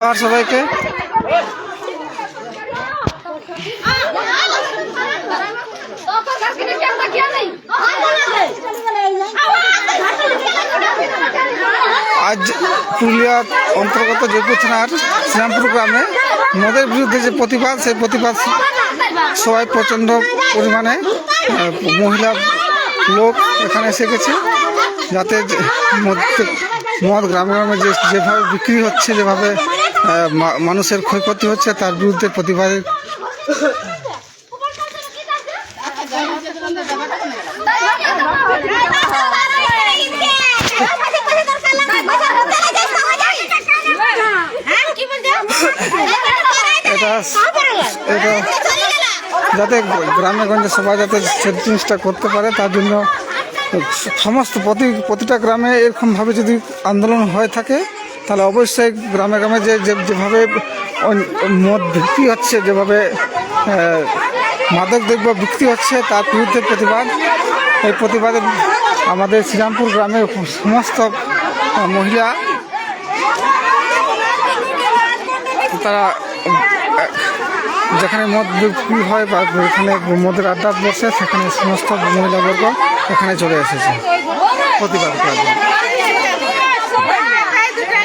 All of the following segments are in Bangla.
আর সবাইকে। আজ পুরুলিয়ার অন্তর্গত জয়পুর থানার শ্রীরামপুর গ্রামে মদের বিরুদ্ধে যে প্রতিবাদ, সেই প্রতিবাদ সবাই প্রচণ্ড পরিমাণে মহিলা লোক এখানে এসে গেছে। যাতে মদ- গ্রামে গ্রামে যেভাবে বিক্রি হচ্ছে, যেভাবে মানুষের ক্ষয়ক্ষতি হচ্ছে, তার বিরুদ্ধে প্রতিবাদে এটা এটা যাতে গ্রামে গঞ্জে সবাই যাতে সে জিনিসটা করতে পারে, তার জন্য সমস্ত প্রতি প্রতিটা গ্রামে এরকমভাবে যদি আন্দোলন হয়ে থাকে তাহলে অবশ্যই গ্রামে গ্রামে যে যেভাবে মদ বিক্রি হচ্ছে, যেভাবে মাদক দ্রব্য বিক্রি হচ্ছে, তার বিরুদ্ধে প্রতিবাদ। এই প্রতিবাদে আমাদের শ্রীরামপুর গ্রামের সমস্ত মহিলা তারা যেখানে মদ বিক্রি হয় বা যেখানে মদের আড্ডা বসে, সেখানে সমস্ত মহিলাবর্গ এখানে চলে এসেছে। প্রতিবাদ করার জন্য হ্যাঁ ভাই, একটু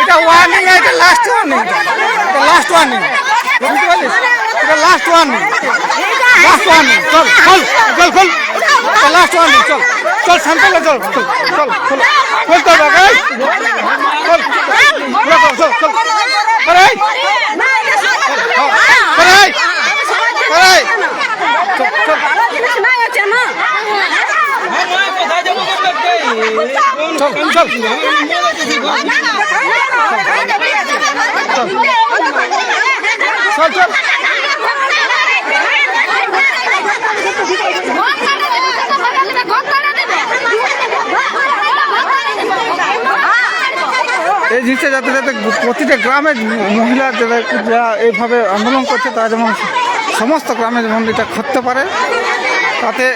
এটা ওয়ার্নিং এটা লাস্ট ওয়ার্নিং এটা লাস্ট ওয়ার্নিং বুঝতে পারলিস এটা লাস্ট ওয়ার্নিং লাস্ট ওয়ার্নিং চল চল চল চল এটা লাস্ট ওয়ার্নিং চল চল শান্তলে চল চল চল চল চল তো বাবা চল চল চল চল আরে এই! জিনিসটা যাতে যাতে প্রতিটা গ্রামের মহিলা যারা এইভাবে আন্দোলন করছে তারা যেমন সমস্ত গ্রামের যেমন এটা পারে। তাতে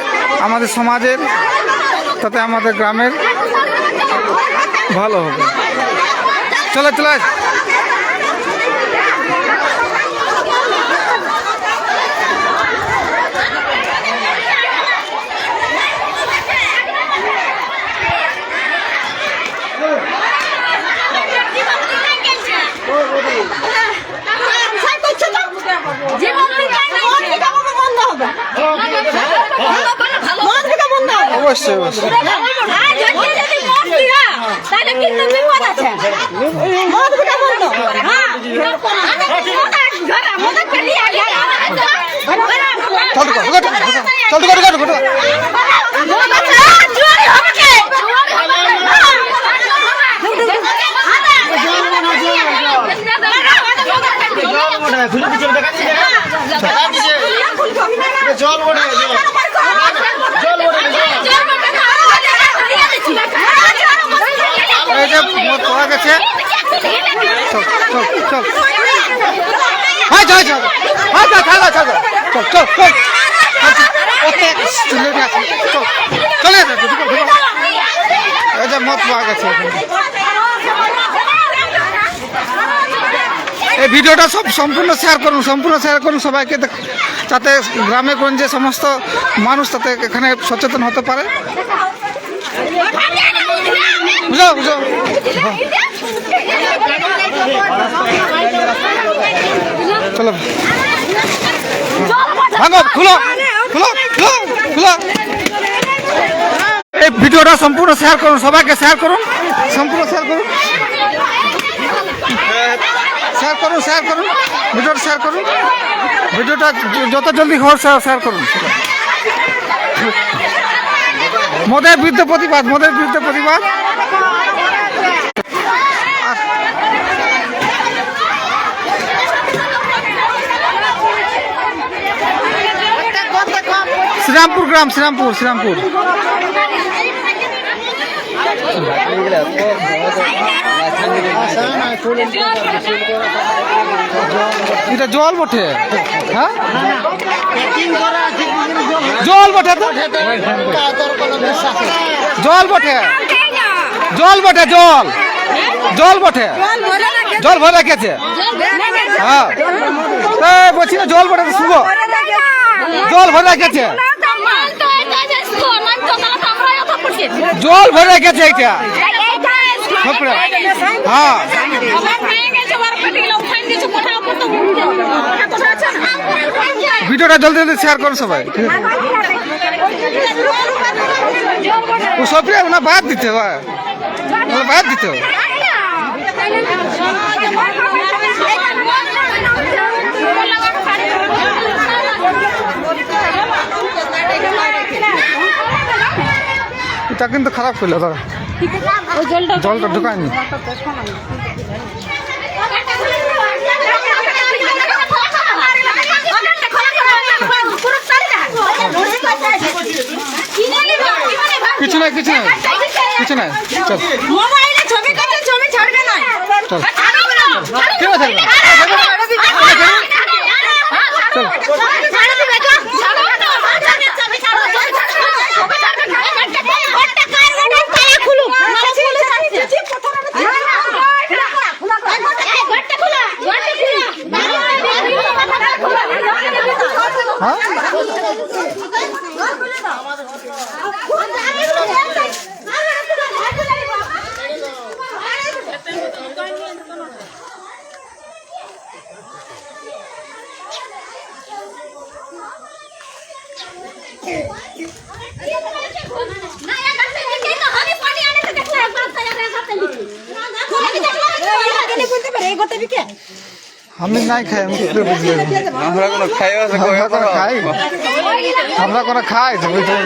আমাদের সমাজের, তাতে আমাদের গ্রামের ভালো হবে। চলে চলে অবশ্যই অবশ্যই তাহলে কিন্তু বিপদ আছে মদগুলো বন্ধ হ্যাঁ মদ পেলি আগে চল তো কর চল তো কর কর কর জোরে হবে কে এই যে মদ পাওয়া গেছে চল চল চল হাই চল চল হাই চল চল চল চল চল চল যে মদ পাওয়া গেছে। এই ভিডিওটা সব সম্পূর্ণ শেয়ার করুন, সম্পূর্ণ শেয়ার করুন সবাইকে যাতে গ্রামে গঞ্জে সমস্ত মানুষ তাতে এখানে সচেতন হতে পারে। বুঝো বুঝো। চলো। ভাঙো খুলো খুলো খুলো খুলো। এই ভিডিওটা সম্পূর্ণ শেয়ার করুন, সবাইকে শেয়ার করুন। সম্পূর্ণ শেয়ার করুন। শেয়ার করুন শেয়ার করুন। ভিডিওটা শেয়ার করুন। ভিডিওটা যত জলদি শেয়ার শেয়ার করুন। মদের বিরুদ্ধে প্রতিবাদ, মদের বিরুদ্ধে প্রতিবাদ। শ্রীরামপুর গ্রাম, শ্রীরামপুর শ্রীরামপুর। এটা জল বটে? হ্যাঁ? জল বটে জল বটে? জল বটে, জল। জল বটে? জল ভরে রেখেছে? হ্যাঁ। বলছি না, জল বটে শুভ। জল ভরে রেখেছে? জল ভরে এইটা। হ্যাঁ। ভিডিওটা জলদি জলদি শেয়ার করো সবাই। সব না বাদ দিতে বাদ দিতে হবে এটা কিন্তু খারাপ করল দাদা জলটা ঢুকায়নি। কিছু নাই কিছু নাই কিছু নাই চল। মোবাইলে ছবি করতে ছবি ছাড়বে না। চল। ছাড়বে না। আমি নাই খাই আমি কি করে বুঝলে আমরা কোনো খাইও আছে আমরা খাই। আমরা কোনো খাই তো বুঝলে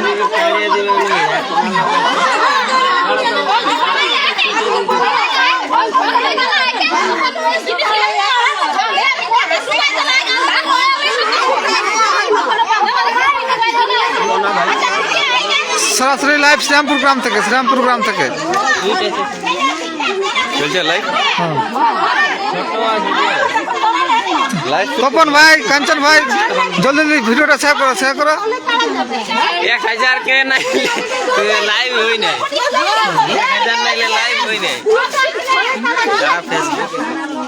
সরাসরি লাইভ শ্রীরামপুর গ্রাম থেকে শ্রীরামপুর গ্রাম থেকে। চলছে লাইভ লাইভ তপন ভাই কাঞ্চন ভাই জলদি জলদি ভিডিওটা শেয়ার করো শেয়ার করো। এক হাজার কে নাই লাইভ হই নাই। এক হাজার নাইলে লাইভ হই নাই। ফেসবুক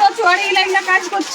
তো লাইন কাজ করছ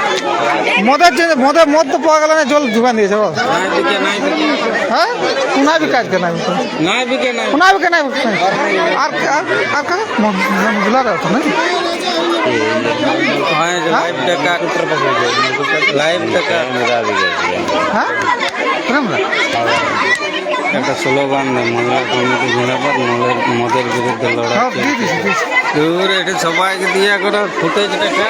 মদের জন্য মদের মদ তো পাওয়া গেল না জল দোকান দিয়েছে বাবা হ্যাঁ? কোনা বিকে আজকে নাই কোনা বিকে নাই আর আর কাকা মজলার আছে না? লাইভ টাকা লাইভ টাকা হ্যাঁ একটা স্লোগান মহিলা কমিটি জেলাপাত সবাইকে দিয়ে করে ফুটেজটা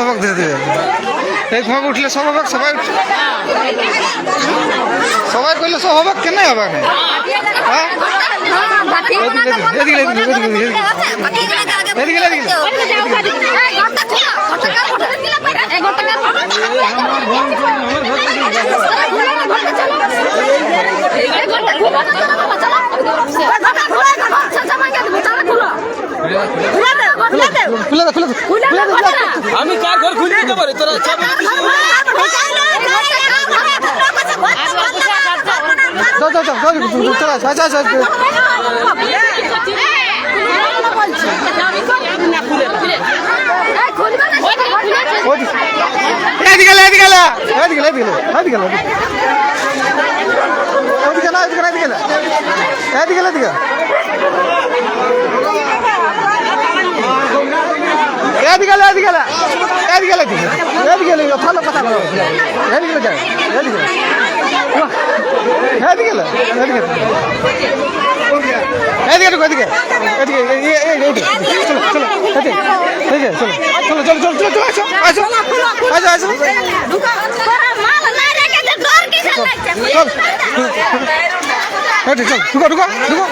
হবাক ধীরে ধীরে এই ভাগ উঠলে সব হবাক সবাই সবাই করলে সব হবাক কেন হবাক হ্যাঁ? এদিকে এদিকে এদিকে এদিকে এদিকে। এদিকে এদিকে। খুলে দে খুলে দে খুলে দে আমি কার ঘর খুলে দিতে পারি তোরা আচ্ছা আচ্ছা আচ্ছা এদিকে এদিকে এদিকে এদিকে এলে, এদিকে এলে, এদিকে। ওদিকে না, এদিকে না, এদিকে এলে। এদিকে এলে, এদিকে। এদিকে এলে, এদিকে এলে। এদিকে এলে, এদিকে। এদিকে এলে, ভালো কথা বলো। এদিকে এলে, যাও। এদিকে এদিকে এদিকে এদিকে ঢুকো, এদিকে। এদিকে, এই, এই, এই, এইদিকে। চলো, চলো, এদিকে। এদিকে, চলো। চলো, চলো, চলো, চলো, আসো, আসো। আসো, আসো। চল। চল, ঢুকো, ঢুকো, ঢুকো।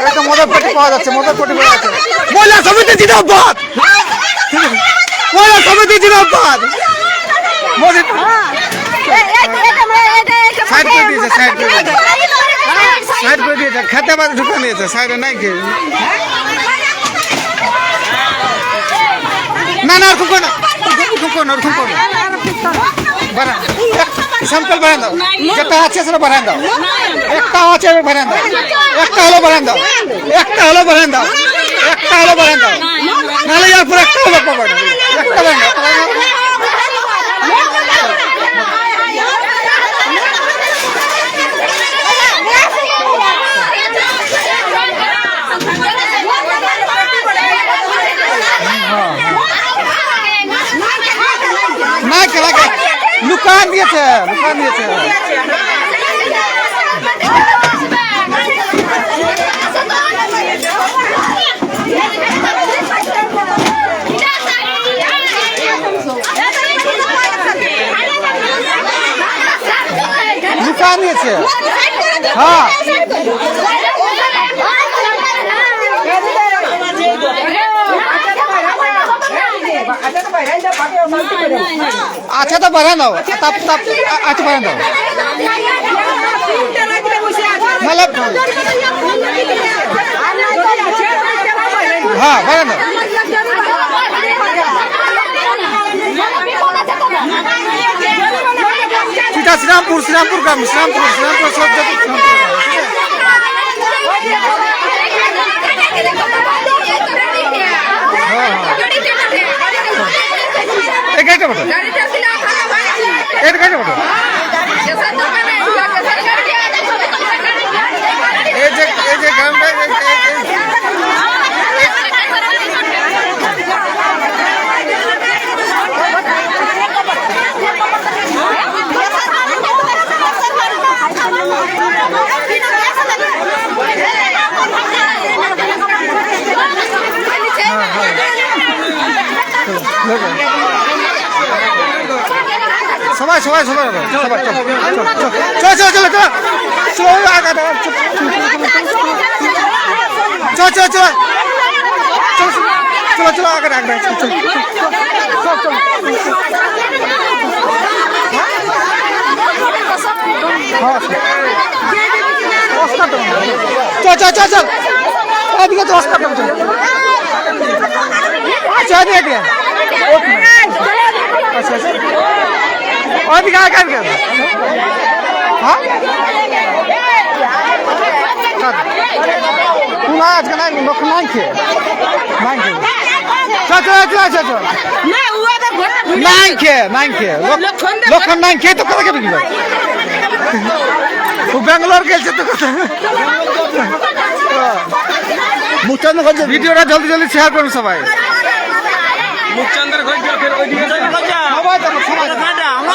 একটা মদের পেটি পাওয়া যাচ্ছে মদের পেটি পাওয়া যাচ্ছে। মহিলা সমিতি জিন্দাবাদ! মহিলা সমিতি জিন্দাবাদ! মসজিদ সাইড করে দিয়েছে সাইড করে দিয়েছে। সাইড করে দিয়েছে খেতে পারে ঢুকে নিয়েছে সাইডে নাই কি না না ওরকম করো না। ওরকম করো না ওরকম করো। না স্যাম্পল বাড়ান দাও। যেটা আছে সেটা বাড়ান দাও। একটা আছে বাড়ান দাও। একটা হলো বাড়ান দাও। একটা হলো বাড়ান দাও। একটা হলো বাড়ান দাও। নাহলে যার পর একটা হলো পাবে একটা বাড়ান দাও। না খেলা লুকান দিয়েছে লুকান দিয়েছে। লুকান দিয়েছে। হ্যাঁ। আচ্ছা তো বাড়ান দাও তাপ তাপ আচ্ছা বাড়ান দাও मतलब হ্যাঁ বাড়ান দাও সেটা শ্রীরামপুর শ্রীরামপুর গ্রাম শ্রীরামপুর শ্রীরামপুর সব জায়গায় এই গাড়িটা বটো এই গাড়িটা এই যে এই যে গ্রামটা সবাই সবাই সবাই সবাই চল চল চল চল চল চল চল চল চল আগা আগা চল চল চল চল হ্যাঁ চল চল এদিকে তো অস্কার চল আচ্ছা এদিকে আচ্ছা আচ্ছা ওইদিকে আগে আগে হ্যাঁ? কোন আজকে নাই? লোক নাই খেয়ে নাই খেয়ে চল চল চল চল চল। নাই খেয়ে নাই খেয়ে লক্ষণ নাই খেয়ে তো কথা কেটে দিল। ও ব্যাঙ্গালোর গেছে তো কথা। করছে ভিডিওটা জলদি জলদি শেয়ার করুন সবাই। মুখচন্দ্র ঘর যা ফের ওইদিকে যা সবাই দেখো সবাই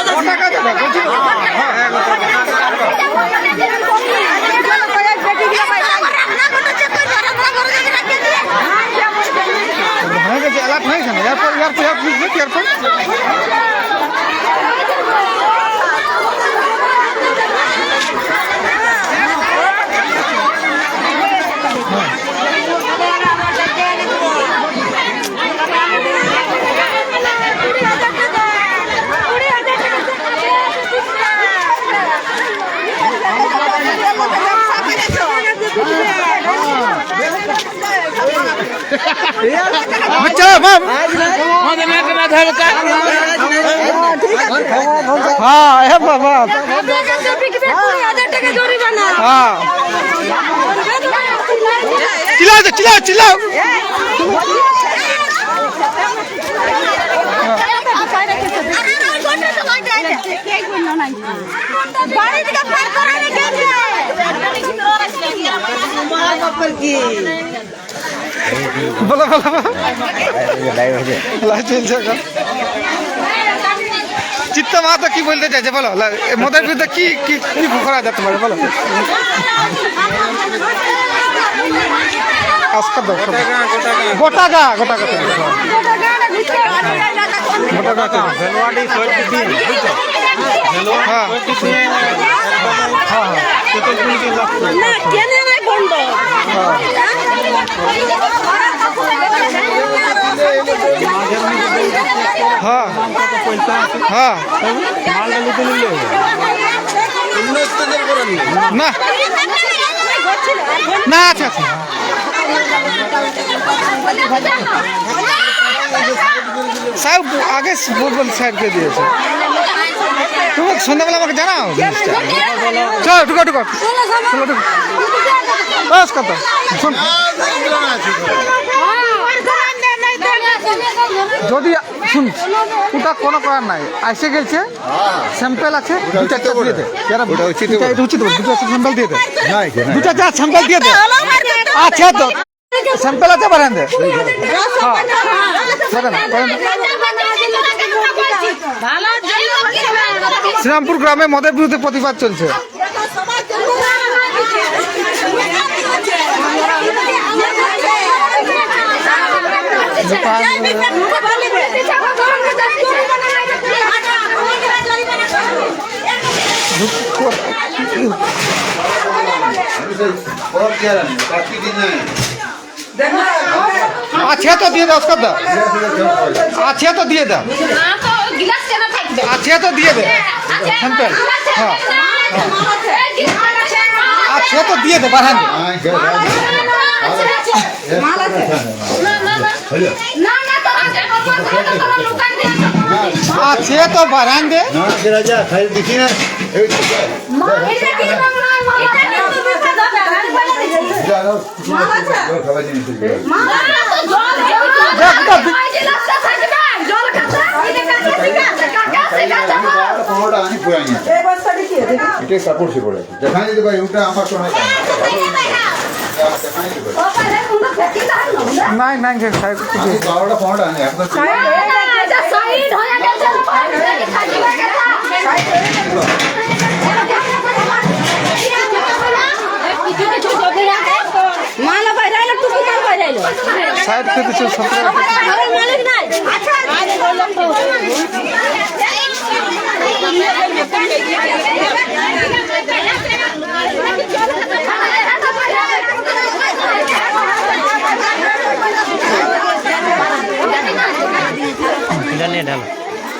গোটা কাজ দেখো, বলছি না? হ্যাঁ, হ্যাঁ, গোটা কাজ। হয়ে গেছে অ্যালার্ট হয়েছে না এয়ারপোর্ট এয়ারপোর্ট এয়ারপোর্ট এয়ারপোর্ট আচ্ছা বাপ আমাদের নেটে না ধরো কা হ্যাঁ হ্যাঁ বাবা জরিমানা হ্যাঁ চিল্লাও তো, চিল্লাও চিল্লাও বাড়ি বলো বলো লাইভ চলছে এখন চিত্ত মাহাতো কি বলতে চাইছে বলো মদের বিরুদ্ধে কি কি করা যেতে পারে বলো আজকাল। হ্যাঁ হ্যাঁ। হ্যাঁ। না। না আচ্ছা আচ্ছা। সাহেব আগে বল বল সাহেব দিয়েছে। তুমি সন্ধ্যাবেলা আমাকে জানাও। চল ঢুকো ঢুকো। চলো ঢুকো। বাস কত শোন। যদি শুন ওটা কোনো করার নাই। এসে গেছে স্যাম্পেল আছে দু চারটা দিয়ে দে। যারা এটা এটা উচিত বল, দুটো স্যাম্পেল দিয়ে দে। দুটা যা স্যাম্পেল দিয়ে দে। আচ্ছা তো। স্যাম্পেল আছে বারান দে। বারান শ্রীরামপুর গ্রামে মদের বিরুদ্ধে প্রতিবাদ চলছে। আছে তো দিয়ে দে অস্কার দা আছে তো দিয়ে দে আছে তো দিয়ে দে। স্যাম্পেল হ্যাঁ আছে তো দিয়ে দে বারান দে আছে তো বারান দে না সেটা যা খাই দেখি না এই তো যা। যা, দাও, দাও, খাবার জিনিস আছে। আমি পনেরোটা আনি পুরাই নিয়ে এটা কাপড় সে পড়ে আছে দেখাই দিতে পারি ওটা আমার নাই দিতে পারি নাই নাই সাহেব আমি বারোটা পনেরোটা আনি এখন হয়ে মালা মাল বাইরাইলো সাহেব কে দিচ্ছে সতেরো ঘরের মালিক নাই আচ্ছা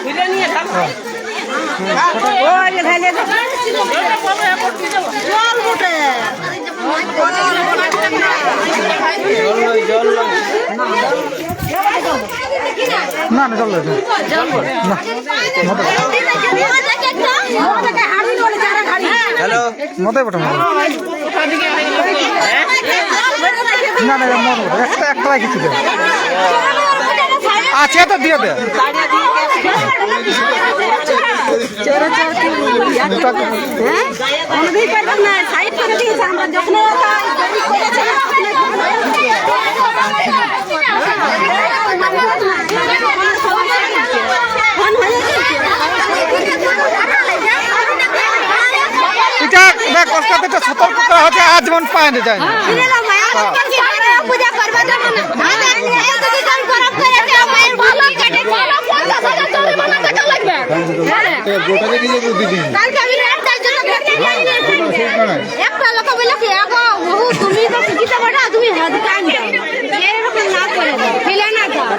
এটা নিয়ে ঢালো আগে ঢালে দে। জল। না না হাড়ি। হ্যালো মতে না না মত একটা একটা কিছু আছে তো দিয়ে হ্যাঁ? না, এটা দেখ ওস্তাদ এটা সতর্ক করা হচ্ছে আজীবন পায় না যায় না। দিলাম, একটা লোক বলে কি? আগো বহু, তুমি তো শিখিতে পারো, তুমি হাত কান এরকম না করে ফেলে না দাও।